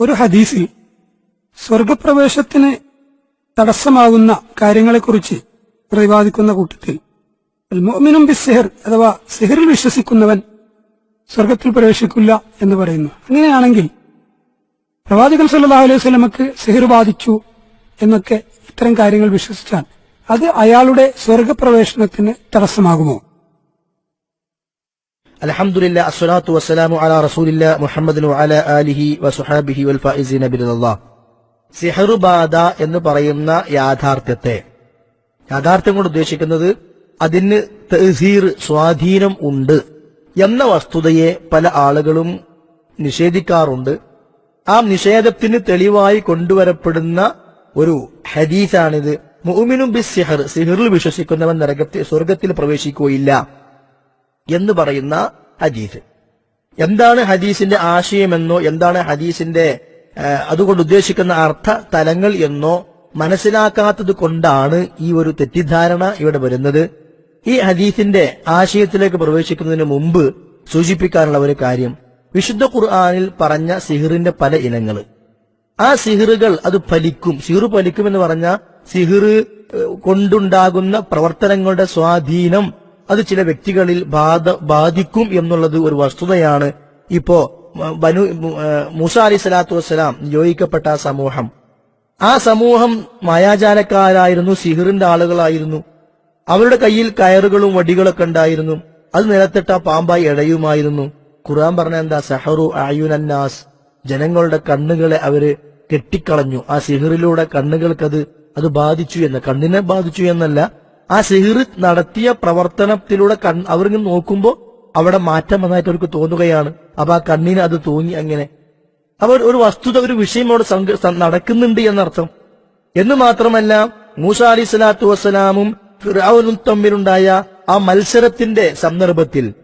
ഒരു ഹദീസിൽ സ്വർഗപ്രവേശത്തിന് തടസ്സമാകുന്ന കാര്യങ്ങളെക്കുറിച്ച് പ്രതിപാദിക്കുന്ന കൂട്ടത്തിൽ മുഅ്മിനും ബി സിഹർ അഥവാ സെഹറിൽ വിശ്വസിക്കുന്നവൻ സ്വർഗത്തിൽ പ്രവേശിക്കില്ല എന്ന് പറയുന്നു. അങ്ങനെയാണെങ്കിൽ പ്രവാചകൻ സല്ലാ അലൈഹി സ്വലമക്ക് സിഹർ ബാധിച്ചു എന്നൊക്കെ ഇത്തരം കാര്യങ്ങൾ വിശ്വസിച്ചാൽ അത് അയാളുടെ സ്വർഗപ്രവേശനത്തിന് തടസ്സമാകുമോ? അലഹമുല്ല അസ്വലാത്തു വസ്സലാമു അല റസൂലില്ല മുഹമ്മദിനു അല ആലിഹി വസുഹാബിഹി വൽ ഫൈസീന ബില്ലാ സിഹറുബാധ എന്ന് പറയുന്ന യാഥാർത്ഥ്യത്തെ. യാഥാർത്ഥ്യം കൊണ്ട് ഉദ്ദേശിക്കുന്നത് അതിന് തഹീർ സ്വാധീനം ഉണ്ട് എന്ന വസ്തുതയെ പല ആളുകളും നിഷേധിക്കാറുണ്ട്. ആ നിഷേധത്തിന് തെളിവായി കൊണ്ടുവരപ്പെടുന്ന ഒരു ഹദീസാണിത്. മുഅ്മിനും ബി സിഹർ സിഹറിൽ വിശ്വസിക്കുന്നവൻ നരകത്തിൽ സ്വർഗത്തിൽ പ്രവേശിക്കുകയില്ല. എന്ന് പറയുന്ന ഹദീസ്. എന്താണ് ഹദീസിന്റെ ആശയമെന്നോ എന്താണ് ഹദീസിന്റെ അതുകൊണ്ട് ഉദ്ദേശിക്കുന്ന അർത്ഥ തലങ്ങൾ എന്നോ മനസ്സിലാക്കാത്തത് കൊണ്ടാണ് ഈ ഒരു തെറ്റിദ്ധാരണ ഇവിടെ വരുന്നത്. ഈ ഹദീസിന്റെ ആശയത്തിലേക്ക് പ്രവേശിക്കുന്നതിന് മുമ്പ് സൂചിപ്പിക്കാനുള്ള ഒരു കാര്യം. വിശുദ്ധ ഖുർആാനിൽ പറഞ്ഞ സിഹിറിന്റെ പല ഇനങ്ങൾ. ആ സിഹിറുകൾ അത് ഫലിക്കും. സിഹിർ ഫലിക്കും എന്ന് പറഞ്ഞ സിഹിർ കൊണ്ടുണ്ടാകുന്ന പ്രവർത്തനങ്ങളുടെ സ്വാധീനം അത് ചില വ്യക്തികളിൽ ബാധ ബാധിക്കും എന്നുള്ളത് ഒരു വസ്തുതയാണ്. ഇപ്പോ ബനു മൂസ അലി സ്വലാത്തു വസ്സലാം നിയോഗിക്കപ്പെട്ട ആ സമൂഹം. ആ സമൂഹം മായാജാലക്കാരായിരുന്നു സിഹിറിന്റെ ആളുകളായിരുന്നു. അവരുടെ കയ്യിൽ കയറുകളും വടികളൊക്കെ ഉണ്ടായിരുന്നു. അത് നിലത്തിട്ട പാമ്പായി ഇടയുമായിരുന്നു ഖുർആൻ പറഞ്ഞ എന്താ? സഹറു ആയുനന്നാസ് ജനങ്ങളുടെ കണ്ണുകളെ അവർ കെട്ടിക്കളഞ്ഞു. ആ സിഹിറിലൂടെ കണ്ണുകൾക്കത് അത് ബാധിച്ചു എന്ന് കണ്ണിനെ ബാധിച്ചു എന്നല്ല ആ സിഹിർ നടത്തിയ പ്രവർത്തനത്തിലൂടെ കൺ അവരിങ്ങനെ നോക്കുമ്പോൾ അവിടെ മാറ്റം വന്നായിട്ട് അവർക്ക് തോന്നുകയാണ്. അപ്പൊ ആ കണ്ണിന് അത് തോന്നി അങ്ങനെ. അവർ ഒരു വസ്തുത ഒരു വിഷയം അവിടെ നടക്കുന്നുണ്ട് എന്നർത്ഥം. എന്ന് മാത്രമല്ല മൂസ അലി സ്വലാത്തു വസ്സലാമും ഫിറാവുനും തമ്മിലുണ്ടായ ആ മത്സരത്തിന്റെ സന്ദർഭത്തിൽ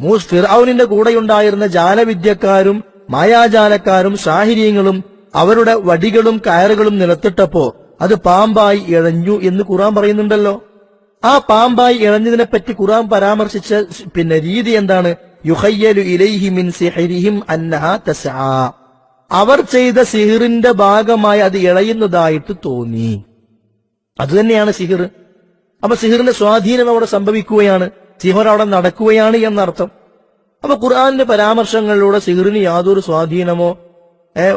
മൂസ് ഫിറാവുനിന്റെ കൂടെയുണ്ടായിരുന്ന ജാലവിദ്യക്കാരും മായാജാലക്കാരും സാഹിര്യങ്ങളും അവരുടെ വടികളും കയറുകളും നിലത്തിട്ടപ്പോ അത് പാമ്പായി ഇഴഞ്ഞു എന്ന് ഖുറാൻ പറയുന്നുണ്ടല്ലോ. ആ പാമ്പായി ഇളഞ്ഞതിനെ പറ്റി ഖുറാൻ പരാമർശിച്ച പിന്നെ രീതി എന്താണ്? യുഹയ്യലു ഇലൈഹി മിൻ അവർ ചെയ്ത സിഹിറിന്റെ ഭാഗമായി അത് ഇളയുന്നതായിട്ട് തോന്നി. അതുതന്നെയാണ് സിഹിർ. അപ്പൊ സിഹിറിന്റെ സ്വാധീനം അവിടെ സംഭവിക്കുകയാണ്. സിഹർ അവിടെ നടക്കുകയാണ് എന്നർത്ഥം. അപ്പൊ ഖുർആാനിന്റെ പരാമർശങ്ങളിലൂടെ സിഹിറിന് യാതൊരു സ്വാധീനമോ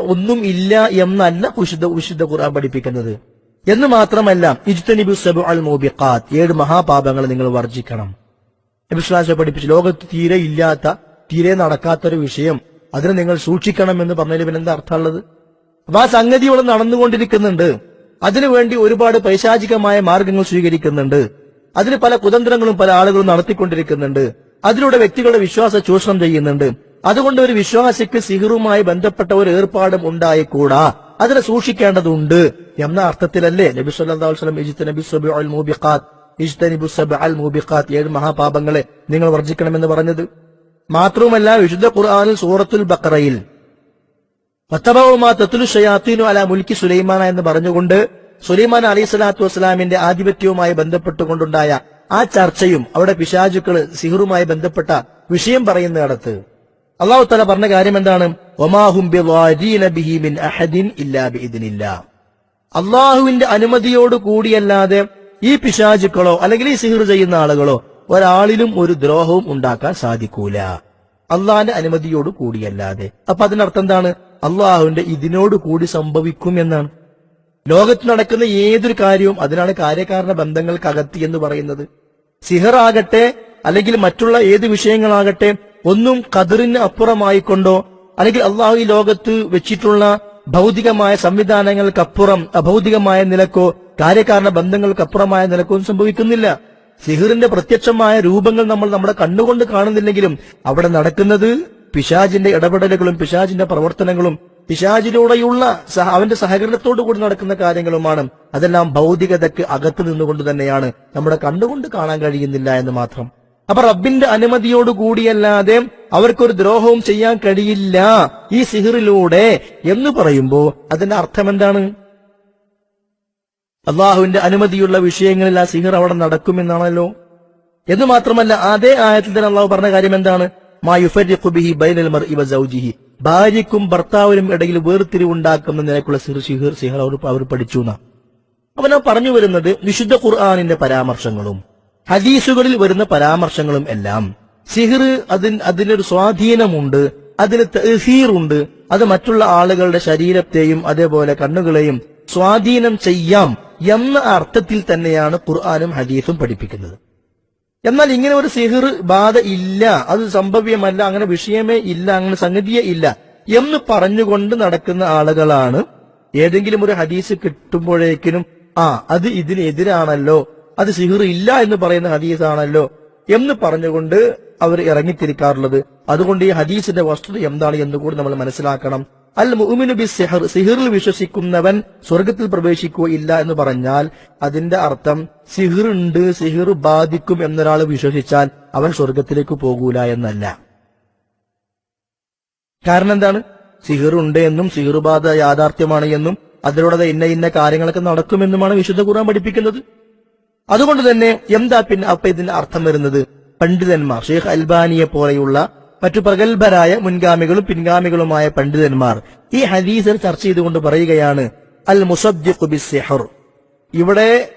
ഒന്നും ഇല്ല എന്നല്ല വിശുദ്ധ വിശുദ്ധ ഖുർആൻ പഠിപ്പിക്കുന്നത്. എന്ന് മാത്രമല്ല ഇജ്തനിബു സബു അൽ മോബിഖാത്ത് ഏഴ് മഹാപാപങ്ങൾ നിങ്ങൾ വർജിക്കണം നബിസ്ലാശ പഠിപ്പിച്ചു ലോകത്ത് തീരെ ഇല്ലാത്ത തീരെ നടക്കാത്തൊരു വിഷയം അതിനെ നിങ്ങൾ സൂക്ഷിക്കണം എന്ന് പറഞ്ഞതിൽ പിന്നെ എന്താ അർത്ഥമുള്ളത്? അപ്പൊ ആ സംഗതി ഇവിടെ നടന്നുകൊണ്ടിരിക്കുന്നുണ്ട്. അതിനുവേണ്ടി ഒരുപാട് പൈശാചികമായ മാർഗങ്ങൾ സ്വീകരിക്കുന്നുണ്ട്. അതിന് പല കുതന്ത്രങ്ങളും പല ആളുകളും നടത്തിക്കൊണ്ടിരിക്കുന്നുണ്ട്. അതിലൂടെ വ്യക്തികളുടെ വിശ്വാസ ചൂഷണം ചെയ്യുന്നുണ്ട്. അതുകൊണ്ട് ഒരു വിശ്വാസിക്ക് സിഹിറുമായി ബന്ധപ്പെട്ട ഒരു ഏർപ്പാടും ഉണ്ടായിക്കൂടാ. അതിനെ സൂക്ഷിക്കേണ്ടതുണ്ട്. എന്ന അർത്ഥത്തിലല്ലേ നബി മൂബിഖാത്ത് ഏഴ് മഹാപാപങ്ങളെ നിങ്ങൾ വർജിക്കണമെന്ന് പറഞ്ഞത്? മാത്രവുമല്ല വിശുദ്ധ ഖുർആനിൽ സൂറത്തുൽ ഷയാത്തീനു അല മുൽക്കി സുലൈമാന എന്ന് പറഞ്ഞുകൊണ്ട് സുലൈമാൻ അലി സ്വലാത്തു വസ്സലാമിന്റെ ആധിപത്യവുമായി ബന്ധപ്പെട്ടുകൊണ്ടുണ്ടായ ആ ചർച്ചയും അവിടെ പിശാചുക്കൾ സിഹറുമായി ബന്ധപ്പെട്ട വിഷയം പറയുന്നിടത്ത് അള്ളാഹു തല പറഞ്ഞ കാര്യം എന്താണ്? ഒമാഹും അള്ളാഹുവിന്റെ അനുമതിയോട് കൂടിയല്ലാതെ ഈ പിശാചുക്കളോ അല്ലെങ്കിൽ ഈ സിഹിർ ചെയ്യുന്ന ആളുകളോ ഒരാളിലും ഒരു ദ്രോഹവും ഉണ്ടാക്കാൻ സാധിക്കൂല. അള്ളാഹിന്റെ അനുമതിയോട് കൂടിയല്ലാതെ. അപ്പൊ അതിനർത്ഥം എന്താണ്? അള്ളാഹുവിന്റെ ഇതിനോട് കൂടി സംഭവിക്കും എന്നാണ്. ലോകത്ത് നടക്കുന്ന ഏതൊരു കാര്യവും അതിനാണ് കാര്യകാരണ ബന്ധങ്ങൾക്കകത്തി എന്ന് പറയുന്നത്. സിഹറാകട്ടെ അല്ലെങ്കിൽ മറ്റുള്ള ഏത് വിഷയങ്ങളാകട്ടെ ഒന്നും കതിറിന് അപ്പുറമായിക്കൊണ്ടോ അല്ലെങ്കിൽ അള്ളാഹു ഈ ലോകത്ത് വെച്ചിട്ടുള്ള ഭൗതികമായ സംവിധാനങ്ങൾക്കപ്പുറം അഭൗതികമായ നിലക്കോ കാര്യകാരണ ബന്ധങ്ങൾക്കപ്പുറമായ നിലക്കോ സംഭവിക്കുന്നില്ല. സിഹിറിന്റെ പ്രത്യക്ഷമായ രൂപങ്ങൾ നമ്മൾ നമ്മുടെ കണ്ണുകൊണ്ട് കാണുന്നില്ലെങ്കിലും അവിടെ നടക്കുന്നത് പിശാജിന്റെ ഇടപെടലുകളും പിശാജിന്റെ പ്രവർത്തനങ്ങളും പിശാജിലൂടെയുള്ള അവന്റെ സഹകരണത്തോടു കൂടി നടക്കുന്ന കാര്യങ്ങളുമാണ്. അതെല്ലാം ഭൗതികതയ്ക്ക് അകത്ത് നിന്നുകൊണ്ട് തന്നെയാണ് നമ്മുടെ കണ്ണുകൊണ്ട് കാണാൻ കഴിയുന്നില്ല എന്ന് മാത്രം. അപ്പൊ റബ്ബിന്റെ അനുമതിയോട് കൂടിയല്ലാതെ അവർക്കൊരു ദ്രോഹവും ചെയ്യാൻ കഴിയില്ല. ഈ സിഹിറിലൂടെ എന്ന് പറയുമ്പോ അതിന്റെ അർത്ഥം എന്താണ്? അള്ളാഹുവിന്റെ അനുമതിയുള്ള വിഷയങ്ങളിൽ ആ സിഹിർ അവിടെ നടക്കുമെന്നാണല്ലോ. എന്ന് മാത്രമല്ല അതേ ആയത്തിൽ തന്നെ അള്ളാഹു പറഞ്ഞ കാര്യം എന്താണ്? ഭാര്യക്കും ഭർത്താവിനും ഇടയിൽ വേർതിരിവുണ്ടാക്കുന്ന നിലക്കുള്ള സിഹിർ സിഹിർ സിഹർ അവർ പഠിച്ചു എന്നാ അവൻ പറഞ്ഞു വരുന്നത് വിശുദ്ധ ഖുർആാനിന്റെ പരാമർശങ്ങളും ഹദീസുകളിൽ വരുന്ന പരാമർശങ്ങളും എല്ലാം സിഹിർ അതിന് അതിനൊരു സ്വാധീനമുണ്ട് അതിന് തഹീറുണ്ട് അത് മറ്റുള്ള ആളുകളുടെ ശരീരത്തെയും അതേപോലെ കണ്ണുകളെയും സ്വാധീനം ചെയ്യാം എന്ന അർത്ഥത്തിൽ തന്നെയാണ് ഖുർആാനും ഹദീസും പഠിപ്പിക്കുന്നത്. എന്നാൽ ഇങ്ങനെ ഒരു സിഹിർ ബാധ ഇല്ല അത് സംഭവ്യമല്ല അങ്ങനെ വിഷയമേ ഇല്ല അങ്ങനെ സംഗതിയേ ഇല്ല എന്ന് പറഞ്ഞുകൊണ്ട് നടക്കുന്ന ആളുകളാണ്. ഏതെങ്കിലും ഒരു ഹദീസ് കിട്ടുമ്പോഴേക്കിനും ആ അത് ഇതിനെതിരാണല്ലോ അത് സിഹർ ഇല്ല എന്ന് പറയുന്ന ഹദീസാണല്ലോ എന്ന് പറഞ്ഞുകൊണ്ട് അവർ ഇറങ്ങിത്തിരിക്കാറുള്ളത്. അതുകൊണ്ട് ഈ ഹദീസിന്റെ വസ്തുത എന്താണ് എന്ന് കൂടി നമ്മൾ മനസ്സിലാക്കണം. അൽ മുഅ്മിനു ബി സിഹർ സിഹിറിൽ വിശ്വസിക്കുന്നവൻ സ്വർഗത്തിൽ പ്രവേശിക്കുകയില്ല എന്ന് പറഞ്ഞാൽ അതിന്റെ അർത്ഥം സിഹിർ ഉണ്ട് സിഹിർ ബാധിക്കും എന്നൊരാൾ വിശ്വസിച്ചാൽ അവൻ സ്വർഗത്തിലേക്ക് പോകൂല എന്നല്ല. കാരണം എന്താണ്? സിഹിർ ഉണ്ട് എന്നും സിഹിർ ബാധ യാഥാർത്ഥ്യമാണ് എന്നും അതിലൂടെ ഇന്ന ഇന്ന കാര്യങ്ങളൊക്കെ നടക്കുമെന്നുമാണ് വിശുദ്ധ ഖുർആൻ പഠിപ്പിക്കുന്നത്. അതുകൊണ്ട് തന്നെ എന്താ പിന്നെ അപ്പൊ ഇതിന്റെ അർത്ഥം വരുന്നത്? പണ്ഡിതന്മാർ ഷെയ്ഖ് അൽബാനിയെ പോലെയുള്ള മറ്റു പ്രഗത്ഭരായ മുൻഗാമികളും പിൻഗാമികളുമായ പണ്ഡിതന്മാർ ഈ ഹദീസിൽ ചർച്ച ചെയ്തുകൊണ്ട് പറയുകയാണ് അൽ മുസദ്ദിഖു സിഹർ. ഇവിടെ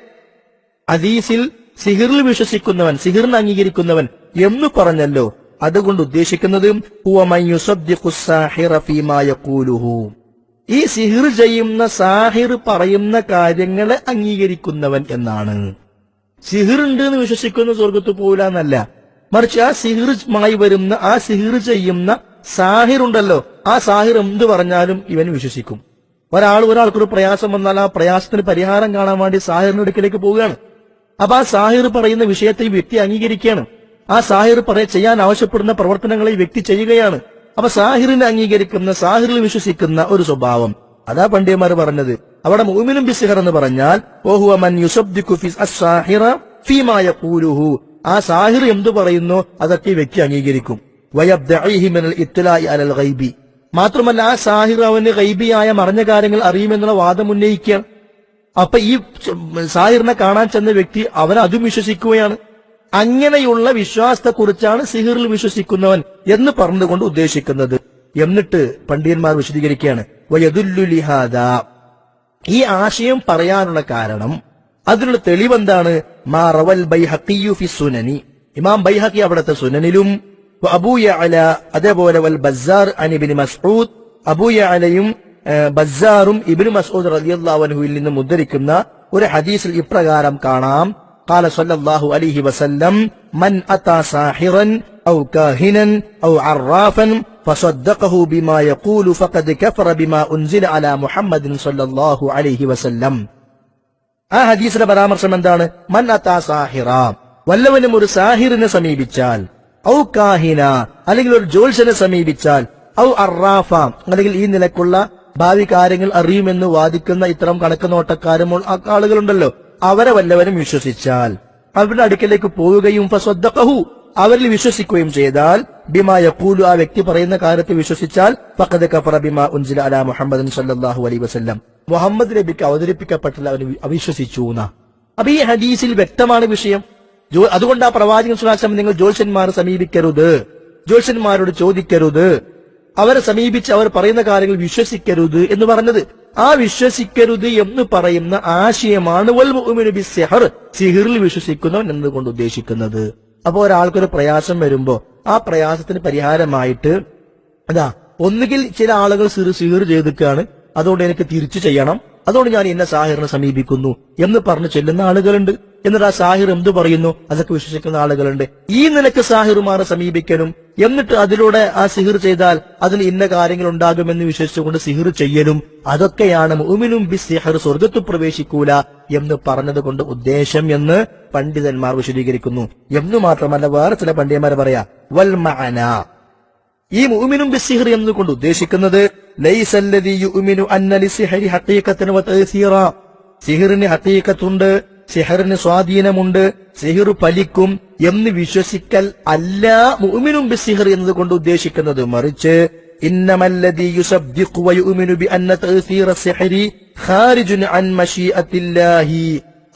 ഹദീസിൽ സിഹിറിൽ വിശ്വസിക്കുന്നവൻ സിഹിറിന് അംഗീകരിക്കുന്നവൻ എന്ന് പറഞ്ഞല്ലോ. അതുകൊണ്ട് ഉദ്ദേശിക്കുന്നത്. ഈ സിഹിർ ചെയ്യുന്ന സാഹിർ പറയുന്ന കാര്യങ്ങളെ അംഗീകരിക്കുന്നവൻ എന്നാണ്. സിഹിർ ഉണ്ട് എന്ന് വിശ്വസിക്കുന്ന സ്വർഗത്ത് പോവില്ല എന്നല്ല മറിച്ച് ആ സിഹിറുമായി വരുന്ന ആ സിഹിർ ചെയ്യുന്ന സാഹിറുണ്ടല്ലോ. ആ സാഹിർ എന്ത് പറഞ്ഞാലും ഇവൻ വിശ്വസിക്കും. ഒരാൾ ഒരാൾക്കൊരു പ്രയാസം വന്നാൽ ആ പ്രയാസത്തിന് പരിഹാരം കാണാൻ വേണ്ടി സാഹിറിന്റെ അടുക്കിലേക്ക് പോവുകയാണ്. അപ്പൊ ആ സാഹിർ പറയുന്ന വിഷയത്തെ ഈ വ്യക്തി അംഗീകരിക്കുകയാണ്. ആ സാഹിർ പറയ ചെയ്യാൻ ആവശ്യപ്പെടുന്ന പ്രവർത്തനങ്ങളെ വ്യക്തി ചെയ്യുകയാണ്. അപ്പൊ സാഹിറിനെ അംഗീകരിക്കുന്ന സാഹിറിൽ വിശ്വസിക്കുന്ന ഒരു സ്വഭാവം. അതാ പണ്ഡിയന്മാർ പറഞ്ഞത്. അവിടെ മൂമിനും ബിസിഹർ എന്ന് പറഞ്ഞാൽ ആ സാഹിർ എന്തു പറയുന്നു? അതൊക്കെ വ്യക്തി അംഗീകരിക്കും. മാത്രമല്ല ആ സാഹിർ അവന് ഗൈബിയായ മറഞ്ഞ കാര്യങ്ങൾ അറിയുമെന്നുള്ള വാദം ഉന്നയിക്കുകയാണ്. അപ്പൊ ഈ സാഹിറിനെ കാണാൻ ചെന്ന വ്യക്തി അവൻ അതും വിശ്വസിക്കുകയാണ്. അങ്ങനെയുള്ള വിശ്വാസത്തെക്കുറിച്ചാണ് സിഹിറിൽ വിശ്വസിക്കുന്നവൻ എന്ന് പറഞ്ഞുകൊണ്ട് ഉദ്ദേശിക്കുന്നത്. എന്നിട്ട് പണ്ഡിതന്മാർ വിശദീകരിക്കുകയാണ് വയദുല്ലു ലിഹാദാ ഈ ആശയം പറയാനുള്ള കാരണം അതിനുള്ള തെളിവെന്താണ് മാ റവൽ ബൈഹഖിയു ഫി സുനനി ഇമാം ബൈഹഖി അവിടുത്തെ സുനനിലും വ അബൂ യഅല അതേപോലെ വൽ ബസ്സാർ അൻ ഇബ്നു മസ്ഊദ് അബൂ യഅലയും ഏഹ്, ബസ്സാറും ഇബ്നു മസ്ഊദ് റളിയല്ലാഹു അൻഹുവിൽ നിന്നും ഉദ്ധരിക്കുന്ന ഒരു ഹദീസിൽ ഇപ്രകാരം കാണാം قال صلى الله عليه وسلم من أتى ساحرا أو كاهنا أو عرافا فصدقه بما يقول فقد كفر بما أنزل على محمد صلى الله عليه وسلم ആ ഹദീസിന്റെ പരാമർശം എന്താണ് മൻ അത്താ സാഹിറ വല്ലവനും ഒരു സാഹിറിനെ സമീപിച്ചാൽ ഔ കാഹിന അല്ലെങ്കിൽ ഒരു ജോത്സ്യനെ സമീപിച്ചാൽ ഔ അറാഫ അല്ലെങ്കിൽ ഈ നിലക്കുള്ള ഭാവി കാര്യങ്ങൾ അറിയുമെന്ന് വാദിക്കുന്ന ഇത്തരം കണക്ക് നോട്ടക്കാരും ഉൾ- ആ- ആളുകളുണ്ടല്ലോ അവരെ വല്ലവരും വിശ്വസിച്ചാൽ അവരുടെ അടുക്കലേക്ക് പോവുകയും ഫസ്വദ്ദഖഹു അവരിൽ വിശ്വസിക്കുകയും ചെയ്താൽ ബിമാ ആ വ്യക്തി പറയുന്ന കാര്യത്തെ വിശ്വസിച്ചാൽ ഫഖദ് കഫറ ബിമ ഉൻസില അല മുഹമ്മദ് സല്ലല്ലാഹു അലൈഹി വസല്ലം. മുഹമ്മദ് നബിക്ക് അവതരിപ്പിക്കപ്പെട്ടില്ല അവന് അവിശ്വസിച്ചു എന്ന. അപ്പൊ ഈ ഹദീസിൽ വ്യക്തമാണ് വിഷയം. അതുകൊണ്ട് ആ പ്രവാചകൻ സുഹാസം നിങ്ങൾ ജ്യോത്സ്യന്മാരെ സമീപിക്കരുത്. ജ്യോത്സ്യന്മാരോട് ചോദിക്കരുത്. അവരെ സമീപിച്ച് അവർ പറയുന്ന കാര്യങ്ങൾ വിശ്വസിക്കരുത് എന്ന് പറഞ്ഞത്. ആ വിശ്വസിക്കരുത് എന്ന് പറയുന്ന ആശയമാണ് സിഹറിൽ വിശ്വസിക്കുന്നവൻ എന്നതുകൊണ്ട് ഉദ്ദേശിക്കുന്നത്. അപ്പൊ ഒരാൾക്കൊരു പ്രയാസം വരുമ്പോ ആ പ്രയാസത്തിന് പരിഹാരമായിട്ട് അതാ ഒന്നുകിൽ ചില ആളുകൾ സിറു സിഹിർ ചെയ്തിക്കാണ് അതുകൊണ്ട് എനിക്ക് തിരിച്ചു ചെയ്യണം അതുകൊണ്ട് ഞാൻ എന്നെ സാഹിറിനെ സമീപിക്കുന്നു എന്ന് പറഞ്ഞു ചെല്ലുന്ന ആളുകളുണ്ട്. എന്നിട്ട് ആ സാഹിർ എന്ത് പറയുന്നു? അതൊക്കെ വിശ്വസിക്കുന്ന ആളുകളുണ്ട്. ഈ നിലയ്ക്ക് സാഹിറുമാരെ സമീപിക്കലും എന്നിട്ട് അതിലൂടെ ആ സിഹിർ ചെയ്താൽ അതിന് ഇന്ന കാര്യങ്ങൾ ഉണ്ടാകുമെന്ന് വിശ്വസിച്ചുകൊണ്ട് സിഹിർ ചെയ്യലും അതൊക്കെയാണ് മുഅ്മിനും ബി സിഹർ സ്വർഗത്തു പ്രവേശിക്കൂല എന്ന് പറഞ്ഞത് കൊണ്ട് ഉദ്ദേശം എന്ന് പണ്ഡിതന്മാർ വിശദീകരിക്കുന്നു. എന്നു മാത്രമല്ല വേറെ ചില പണ്ഡിതന്മാർ പറയാ വൽ മഅന. ഈ മുഅ്മിനും എന്ന് എന്നുകൊണ്ട് ഉദ്ദേശിക്കുന്നത് ലൈസല്ലദീ യുഅ്മിനു അന്ന ലിസിഹരി ഹഖീഖത്തൻ വ തഅ്സീറ. സിഹിറിന് ഹഖീഖത്തുണ്ട് സിഹറിന് സ്വാധീനമുണ്ട് സിഹിർ ഫലിക്കും എന്ന് വിശ്വസിക്കൽ അല്ല മുഅ്മിനും എന്ന് എന്നതുകൊണ്ട് ഉദ്ദേശിക്കുന്നത്. മറിച്ച് ഇന്നമല്ലദി യുസബ്ദിഖു വ യുഅ്മിനു ബി അന്ന തഅ്സീറ സിഹരി ഖാരിജുൻ അൻ മശീഅത്തില്ലാഹി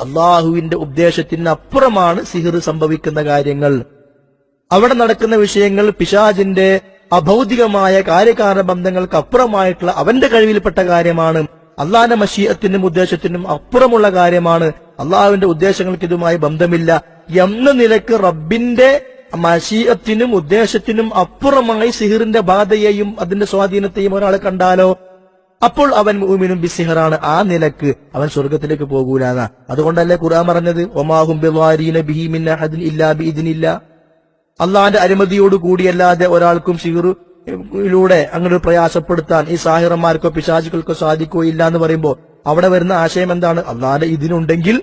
അള്ളാഹുവിന്റെ ഉദ്ദേശത്തിന് അപ്പുറമാണ് സിഹിർ സംഭവിക്കുന്ന കാര്യങ്ങൾ. അവിടെ നടക്കുന്ന വിഷയങ്ങൾ പിശാജിന്റെ അഭൗതികമായ കാര്യകാരണ ബന്ധങ്ങൾക്ക് അപ്പുറമായിട്ടുള്ള അവന്റെ കഴിവിൽപ്പെട്ട കാര്യമാണ്. അള്ളാഹിന്റെ മഷീയത്തിനും ഉദ്ദേശത്തിനും അപ്പുറമുള്ള കാര്യമാണ്. അള്ളാഹുവിന്റെ ഉദ്ദേശങ്ങൾക്ക് ഇതുമായി ബന്ധമില്ല. എന്ന നിലയ്ക്ക് റബ്ബിന്റെ മഷീയത്തിനും ഉദ്ദേശത്തിനും അപ്പുറമായി സിഹിറിന്റെ ബാധയെയും അതിന്റെ സ്വാധീനത്തെയും ഒരാൾ കണ്ടാലോ? അപ്പോൾ അവൻ മൂമിനും ബിസിഹറാണ് ആ നിലയ്ക്ക് അവൻ സ്വർഗത്തിലേക്ക് പോകൂലാന്ന. അതുകൊണ്ടല്ലേ ഖുർആൻ പറഞ്ഞത്? ഒമാഹും അള്ളാന്റെ അനുമതിയോട് കൂടിയല്ലാതെ ഒരാൾക്കും സിഹറിലൂടെ അങ്ങനെ പ്രയാസപ്പെടുത്താൻ ഈ സാഹിറന്മാർക്കോ പിശാചുക്കൾക്കോ സാധിക്കോ ഇല്ല എന്ന് പറയുമ്പോൾ അവിടെ വരുന്ന ആശയം എന്താണ്? അള്ളാന്റെ ഇതിനുണ്ടെങ്കിൽ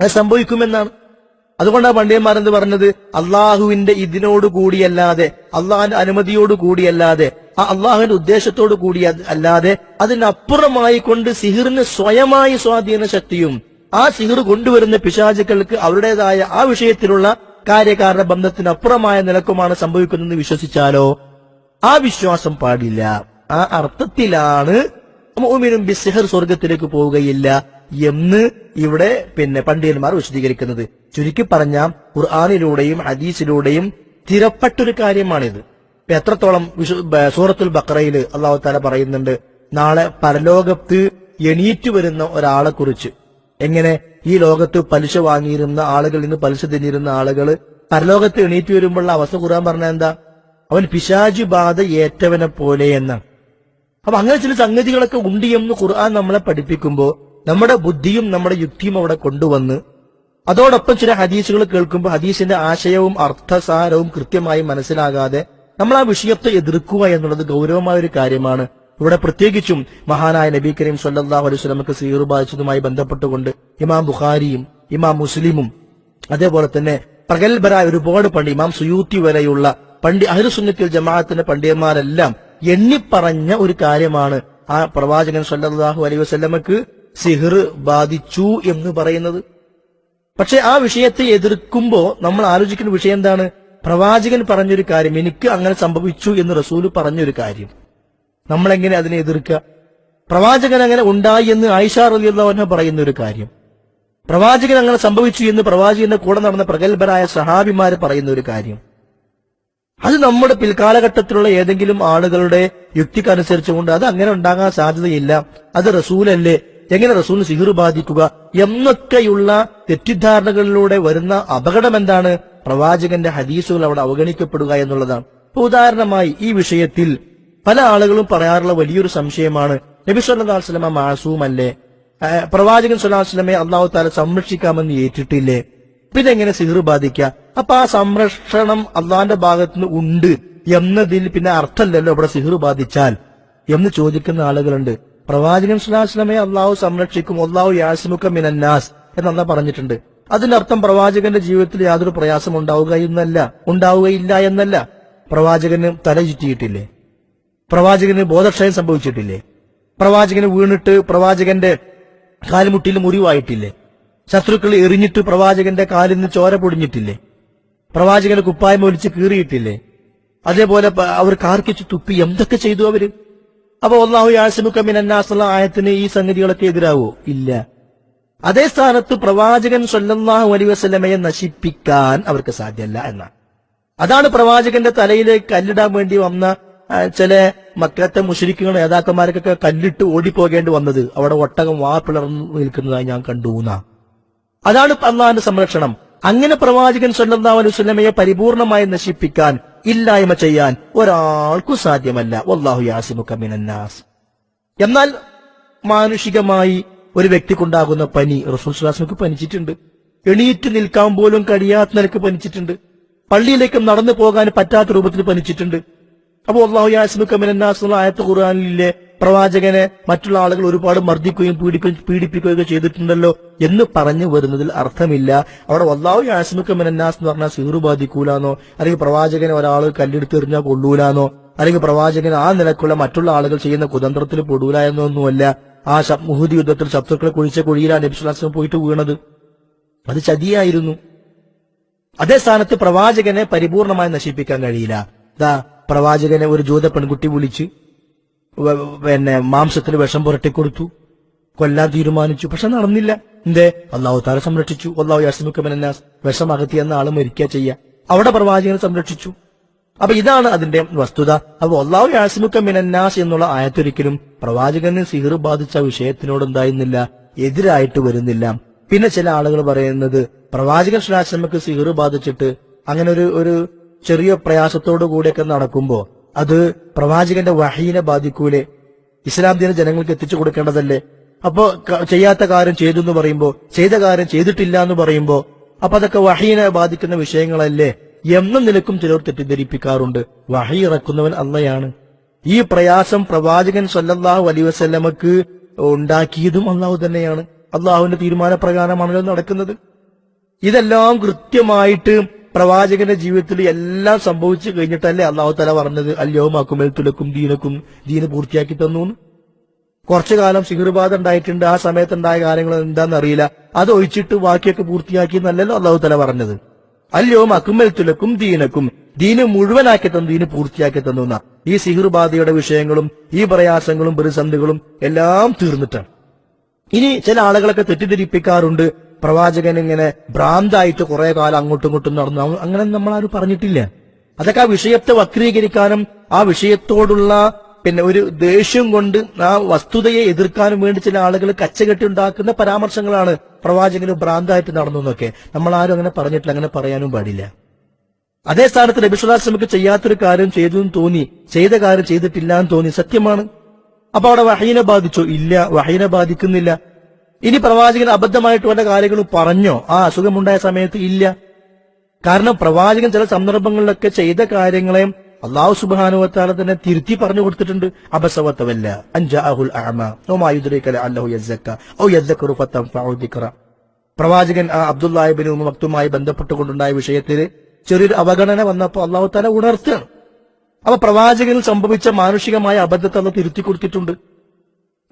അത് സംഭവിക്കുമെന്നാണ്. അതുകൊണ്ടാണ് പണ്ഡിതന്മാരെന്ത് പറഞ്ഞത്? അള്ളാഹുവിന്റെ ഇതിനോട് കൂടിയല്ലാതെ അള്ളാഹിന്റെ അനുമതിയോട് കൂടിയല്ലാതെ ആ അള്ളാഹുവിന്റെ ഉദ്ദേശത്തോട് കൂടി അല്ലാതെ അതിനപ്പുറമായി കൊണ്ട് സിഹിറിന് സ്വയമായി സ്വാധീന ശക്തിയും ആ സിഹിർ കൊണ്ടുവരുന്ന പിശാചുക്കൾക്ക് അവരുടേതായ ആ വിഷയത്തിലുള്ള കാര്യകാരണ ബന്ധത്തിനപ്പുറമായ നിലക്കുമാണ് സംഭവിക്കുന്നതെന്ന് വിശ്വസിച്ചാലോ? ആ വിശ്വാസം പാടില്ല. ആ അർത്ഥത്തിലാണ് മോമിനും ബിസിഹർ സ്വർഗത്തിലേക്ക് പോവുകയില്ല. എന്ന് ഇവിടെ പിന്നെ പണ്ഡിതന്മാർ വിശദീകരിക്കുന്നത്. ചുരുക്കി പറഞ്ഞ ഖുർആാനിലൂടെയും ഹദീസിലൂടെയും സ്ഥിരപ്പെട്ടൊരു കാര്യമാണിത്. എത്രത്തോളം സൂറത്തുൽ ബക്രയിൽ അള്ളാഹു താല പറയുന്നുണ്ട് നാളെ പരലോകത്ത് എണീറ്റ് വരുന്ന ഒരാളെ കുറിച്ച് എങ്ങനെ? ഈ ലോകത്ത് പലിശ വാങ്ങിയിരുന്ന ആളുകൾ ഇന്ന് പലിശ തിന്നിരുന്ന ആളുകൾ പരലോകത്ത് എണീറ്റ് വരുമ്പോഴുള്ള അവസ്ഥ കുറാൻ പറഞ്ഞ എന്താ? അവൻ പിശാജി ബാധ ഏറ്റവനെ പോലെ എന്നാണ്. അപ്പൊ അങ്ങനെ ചില സംഗതികളൊക്കെ ഉണ്ട് എന്ന് ഖുർആൻ നമ്മളെ പഠിപ്പിക്കുമ്പോൾ നമ്മുടെ ബുദ്ധിയും നമ്മുടെ യുക്തിയും അവിടെ കൊണ്ടുവന്ന് അതോടൊപ്പം ചില ഹദീസുകൾ കേൾക്കുമ്പോൾ ഹദീസിന്റെ ആശയവും അർത്ഥസാരവും കൃത്യമായി മനസ്സിലാകാതെ നമ്മൾ ആ വിഷയത്തെ എതിർക്കുക എന്നുള്ളത് ഗൗരവമായ ഒരു കാര്യമാണ്. ഇവിടെ പ്രത്യേകിച്ചും മഹാനായ നബി കരീം സല്ലാഹു അലൈഹി സ്വലമക്ക് സീറു ബാധിച്ചതുമായി ബന്ധപ്പെട്ടുകൊണ്ട് ഇമാം ബുഖാരിയും ഇമാം മുസ്ലിമും അതേപോലെ തന്നെ പ്രഗത്ഭരായ ഒരുപാട് പണ്ഡി ഇമാം സുയൂത്തി വരെയുള്ള പണ്ഡി അഹ്ലുസുന്നത്തിൽ ജമാഅത്തിന്റെ പണ്ഡിതന്മാരെല്ലാം എണ്ണിപ്പറഞ്ഞ ഒരു കാര്യമാണ് ആ പ്രവാചകൻ സല്ലാഹു അലൈഹി വസല്ലമക്ക് സിഹിർ ബാധിച്ചു എന്ന് പറയുന്നത്. പക്ഷെ ആ വിഷയത്തെ എതിർക്കുമ്പോ നമ്മൾ ആലോചിക്കുന്ന വിഷയം എന്താണ്? പ്രവാചകൻ പറഞ്ഞൊരു കാര്യം എനിക്ക് അങ്ങനെ സംഭവിച്ചു എന്ന് റസൂൽ പറഞ്ഞൊരു കാര്യം. നമ്മളെങ്ങനെ അതിനെ എതിർക്കുക പ്രവാചകൻ അങ്ങനെ ഉണ്ടായി എന്ന് ആയിഷ റളിയല്ലാഹു പറയുന്ന ഒരു കാര്യം. പ്രവാചകൻ അങ്ങനെ സംഭവിച്ചു എന്ന് പ്രവാചകന്റെ കൂടെ നടന്ന പ്രഗത്ഭരായ സഹാബിമാര് പറയുന്ന ഒരു കാര്യം. അത് നമ്മുടെ പിൽക്കാലഘട്ടത്തിലുള്ള ഏതെങ്കിലും ആളുകളുടെ യുക്തിക്കനുസരിച്ചുകൊണ്ട് അത് അങ്ങനെ ഉണ്ടാകാൻ സാധ്യതയില്ല. അത് റസൂലല്ലേ? എങ്ങനെ റസൂലിന് സിഹിർ ബാധിക്കുക എന്നൊക്കെയുള്ള തെറ്റിദ്ധാരണകളിലൂടെ വരുന്ന അപകടം എന്താണ് പ്രവാചകന്റെ ഹദീസുകൾ അവിടെ അവഗണിക്കപ്പെടുക എന്നുള്ളതാണ്. ഉദാഹരണമായി ഈ വിഷയത്തിൽ പല ആളുകളും പറയാറുള്ള വലിയൊരു സംശയമാണ്. നബി സല്ലല്ലാഹു അലൈഹി വസല്ലമ മാസൂമല്ലേ? പ്രവാചകൻ വസല്ലമയെ അള്ളാഹു താല സംരക്ഷിക്കാമെന്ന് ഏറ്റിട്ടില്ലേ? പിന്നെ എങ്ങനെ സിഹിർ ബാധിക്കുക? അപ്പൊ ആ സംരക്ഷണം അള്ളാന്റെ ഭാഗത്തുനിന്ന് ഉണ്ട് എന്നതിൽ പിന്നെ അർത്ഥമല്ലല്ലോ ഇവിടെ സിഹിർ ബാധിച്ചാൽ എന്ന് ചോദിക്കുന്ന ആളുകളുണ്ട്. പ്രവാചകൻ സുലാസ്ലമെ അള്ളാഹു സംരക്ഷിക്കും അള്ളാഹു യാസിമുക്ക മിനന്നാസ് എന്നല്ല പറഞ്ഞിട്ടുണ്ട്. അതിനർത്ഥം പ്രവാചകന്റെ ജീവിതത്തിൽ യാതൊരു പ്രയാസം ഉണ്ടാവുക എന്നല്ല ഉണ്ടാവുകയില്ല എന്നല്ല. പ്രവാചകന് തല ചുറ്റിയിട്ടില്ലേ? പ്രവാചകന് ബോധക്ഷയം സംഭവിച്ചിട്ടില്ലേ? പ്രവാചകന് വീണിട്ട് പ്രവാചകന്റെ കാൽമുട്ടിൽ മുറിവായിട്ടില്ലേ? ശത്രുക്കൾ എറിഞ്ഞിട്ട് പ്രവാചകന്റെ കാലിൽ നിന്ന് ചോര പൊടിഞ്ഞിട്ടില്ലേ? പ്രവാചകന് കുപ്പായ്മ ഒലിച്ച് കീറിയിട്ടില്ലേ? അതേപോലെ അവർ കാർക്കിച്ച് തുപ്പി എന്തൊക്കെ ചെയ്തു അവർ? അപ്പൊ ഒന്നാഹു യാസിമുക്കമിനാസുള്ള ആയത്തിന് ഈ സംഗതികളൊക്കെ എതിരാവോ? ഇല്ല. അതേ സ്ഥാനത്ത് പ്രവാചകൻ സല്ലല്ലാഹു അലി വസ്ലമയെ നശിപ്പിക്കാൻ അവർക്ക് സാധ്യമല്ല എന്നാണ്. അതാണ് പ്രവാചകന്റെ തലയിലേക്ക് കല്ലിടാൻ വേണ്ടി വന്ന ചില മക്കത്തെ മുഷരിക്കുകൾ നേതാക്കന്മാർക്കൊക്കെ കല്ലിട്ട് ഓടിപ്പോകേണ്ടി വന്നത്. അവിടെ ഒട്ടകം വാ പിളർന്നു നിൽക്കുന്നതായി ഞാൻ കണ്ടുന്ന അതാണ് അള്ളാഹിന്റെ സംരക്ഷണം. അങ്ങനെ പ്രവാചകൻ സല്ലല്ലാഹു അലൈഹി വസല്ലമയെ പരിപൂർണമായി നശിപ്പിക്കാൻ ഇല്ലായ്മ ചെയ്യാൻ ഒരാൾക്കും സാധ്യമല്ല. വല്ലാഹു യാസിമുക മിനന്നാസ്. എന്നാൽ മാനുഷികമായി ഒരു വ്യക്തിക്കുണ്ടാകുന്ന പനി റസൂൽ സ്വലാസ്മക്ക് പനിച്ചിട്ടുണ്ട്. എണീറ്റ് നിൽക്കാൻ പോലും കഴിയാത്ത നിലയ്ക്ക് പനിച്ചിട്ടുണ്ട്. പള്ളിയിലേക്കും നടന്നു പോകാൻ പറ്റാത്ത രൂപത്തിൽ പനിച്ചിട്ടുണ്ട്. അപ്പൊ അള്ളാഹു യാസ്മുക്ക മിനന്നാസ് ആയത്ത് ഖുർആാനിലെ പ്രവാചകനെ മറ്റുള്ള ആളുകൾ ഒരുപാട് മർദ്ദിക്കുകയും പീഡിക്കുകയും പീഡിപ്പിക്കുകയൊക്കെ ചെയ്തിട്ടുണ്ടല്ലോ എന്ന് പറഞ്ഞു വരുന്നതിൽ അർത്ഥമില്ല. അവിടെ വല്ലാവും യാസ്മുക്ക മിനന്നാസ് എന്ന് പറഞ്ഞാൽ സീറു ബാധിക്കൂലാന്നോ അല്ലെങ്കിൽ പ്രവാചകനെ ഒരാൾ കല്ലെടുത്ത് എറിഞ്ഞാൽ കൊള്ളൂലാന്നോ അല്ലെങ്കിൽ പ്രവാചകൻ ആ നിലക്കുള്ള മറ്റുള്ള ആളുകൾ ചെയ്യുന്ന കുതന്ത്രത്തിൽ പെടൂല എന്നൊന്നുമല്ല. ആ മുഹൂദി യുദ്ധത്തിൽ ശത്രുക്കളെ കുഴിച്ച കുഴിയിലാണ് നബി സ്വല്ലല്ലാഹു അലൈഹി വസല്ലം പോയിട്ട് വീണത്. അത് ചതിയായിരുന്നു. അതേ സ്ഥാനത്ത് പ്രവാചകനെ പരിപൂർണമായി നശിപ്പിക്കാൻ കഴിയില്ല. ദാ പ്രവാചകനെ ഒരു ജൂത പെൺകുട്ടി വിളിച്ച് പിന്നെ മാംസത്തിന് വിഷം പുരട്ടിക്കൊടുത്തു. കൊല്ലാൻ തീരുമാനിച്ചു. പക്ഷെ നടന്നില്ല. എന്തേ? അള്ളാഹു താര സംരക്ഷിച്ചു. അള്ളാഹു യാസിമുക്കമനാസ് വിഷം അകത്തിയെന്ന ആൾ മരിക്കുക ചെയ്യുക അവിടെ പ്രവാചകനെ സംരക്ഷിച്ചു. അപ്പൊ ഇതാണ് അതിന്റെ വസ്തുത. അപ്പൊ ഒല്ലാവ് യാസിമുക്ക മിനന്നാസ് എന്നുള്ള ആയത്തൊരിക്കലും പ്രവാചകന് സിഹിർ ബാധിച്ച വിഷയത്തിനോട് എന്തായിരുന്നില്ല. എതിരായിട്ട് വരുന്നില്ല. പിന്നെ ചില ആളുകൾ പറയുന്നത് പ്രവാചകൻ ശ്ലാശ്രമക്ക് സിഹിർ ബാധിച്ചിട്ട് അങ്ങനെ ഒരു ഒരു ചെറിയ പ്രയാസത്തോടു കൂടിയൊക്കെ നടക്കുമ്പോ അത് പ്രവാചകന്റെ വഹീനെ ബാധിക്കൂലേ? ഇസ്ലാം ദീന ജനങ്ങൾക്ക് എത്തിച്ചു കൊടുക്കേണ്ടതല്ലേ? അപ്പോ ചെയ്യാത്ത കാര്യം ചെയ്തു എന്ന് പറയുമ്പോ ചെയ്ത കാര്യം ചെയ്തിട്ടില്ല എന്ന് പറയുമ്പോ അപ്പൊ അതൊക്കെ വഹീനെ ബാധിക്കുന്ന വിഷയങ്ങളല്ലേ? എന്നും നിലക്കും ചിലർ തെറ്റിദ്ധരിപ്പിക്കാറുണ്ട്. വഹി ഇറക്കുന്നവൻ അള്ളയാണ്. ഈ പ്രയാസം പ്രവാചകൻ സല്ലല്ലാഹു അലൈഹി വസ്ല്ലമക്ക് ഉണ്ടാക്കിയതും അള്ളാഹു തന്നെയാണ്. അള്ളാഹുവിന്റെ തീരുമാനപ്രകാരമാണല്ലോ നടക്കുന്നത്. ഇതെല്ലാം കൃത്യമായിട്ട് പ്രവാചകന്റെ ജീവിതത്തിൽ എല്ലാം സംഭവിച്ചു കഴിഞ്ഞിട്ടല്ലേ അള്ളാഹു തല പറഞ്ഞത് അല്യോമാക്കും എൽത്തുലക്കും ദീനക്കും ദീന പൂർത്തിയാക്കി തന്നു കുറച്ചു കാലം സിഹിർബാധ ഉണ്ടായിട്ടുണ്ട് ആ സമയത്തുണ്ടായ കാര്യങ്ങൾ എന്താണെന്ന് അറിയില്ല. അത് ഒഴിച്ചിട്ട് ബാക്കിയൊക്കെ പൂർത്തിയാക്കി എന്നല്ലല്ലോ അള്ളാഹു തല പറഞ്ഞത്. അല്ലയോ അക്കുമൽത്തുലക്കും ദീനക്കും ദീന് മുഴുവനാക്കി തന്നു ദീന് പൂർത്തിയാക്കി തന്നു ഈ സിഹിർബാധയുടെ വിഷയങ്ങളും ഈ പ്രയാസങ്ങളും പ്രതിസന്ധികളും എല്ലാം തീർന്നിട്ടാണ്. ഇനി ചില ആളുകളൊക്കെ തെറ്റിദ്ധരിപ്പിക്കാറുണ്ട് പ്രവാചകൻ ഇങ്ങനെ ഭ്രാന്തായിട്ട് കുറെ കാലം അങ്ങോട്ടും ഇങ്ങോട്ടും നടന്നു. അങ്ങനെ നമ്മൾ ആരും പറഞ്ഞിട്ടില്ല. അതൊക്കെ ആ വിഷയത്തെ വക്രീകരിക്കാനും ആ വിഷയത്തോടുള്ള പിന്നെ ഒരു ദേഷ്യം കൊണ്ട് ആ വസ്തുതയെ എതിർക്കാനും വേണ്ടി ചില ആളുകൾ കച്ചകെട്ടി ഉണ്ടാക്കുന്ന പരാമർശങ്ങളാണ് പ്രവാചകന് ഭ്രാന്തായിട്ട് നടന്നു എന്നൊക്കെ. നമ്മൾ ആരും അങ്ങനെ പറഞ്ഞിട്ടില്ല അങ്ങനെ പറയാനും പാടില്ല. അതേ സ്ഥാനത്ത് നബിസ്വലാസ്ലമക്ക് ചെയ്യാത്തൊരു കാര്യം ചെയ്തു എന്ന് തോന്നി ചെയ്ത കാര്യം ചെയ്തിട്ടില്ല എന്ന് തോന്നി സത്യമാണ്. അപ്പൊ അവിടെ വഹീനെ ബാധിച്ചോ? ഇല്ല. വഹീനെ ബാധിക്കുന്നില്ല. ഇനി പ്രവാചകൻ അബദ്ധമായിട്ട് വല്ല കാര്യങ്ങളും പറഞ്ഞോ? ആ അസുഖമുണ്ടായ സമയത്ത് ഇല്ല. കാരണം പ്രവാചകൻ ചില സന്ദർഭങ്ങളിലൊക്കെ ചെയ്ത കാര്യങ്ങളെ അള്ളാഹു സുബാനുവത്താല തന്നെ തിരുത്തി പറഞ്ഞു കൊടുത്തിട്ടുണ്ട്. പ്രവാചകൻ ആ അബ്ദുല്ലാഹിബിന് ഉമ്മ മക്തുമായി ബന്ധപ്പെട്ടുകൊണ്ടുണ്ടായ വിഷയത്തിൽ ചെറിയൊരു അവഗണന വന്നപ്പോൾ അള്ളാഹു താല ഉണർത്തുകയാണ്. അപ്പൊ പ്രവാചകനിൽ സംഭവിച്ച മാനുഷികമായ അബദ്ധത്തെ തിരുത്തി കൊടുത്തിട്ടുണ്ട്.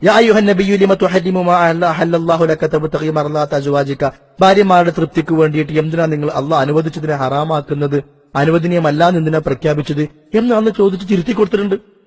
യാ അയ്യുഹൻ നബിയ്യു ലിമ തുഹരിമു മാ അഹല്ലല്ലാഹു ലക തബ്തഗി മർലാത അസ്വാജിക ഭാര്യമാരുടെ തൃപ്തിക്ക് വേണ്ടിയിട്ട് എന്തിനാ നിങ്ങൾ അള്ളാഹ് അനുവദിച്ചതിനെ ഹറാമാക്കുന്നത്? അനുവദനീയമല്ല എന്ന് എന്തിനാ പ്രഖ്യാപിച്ചത്? എന്ന് അന്ന് ചോദിച്ച് തിരുത്തി കൊടുത്തിട്ടുണ്ട്.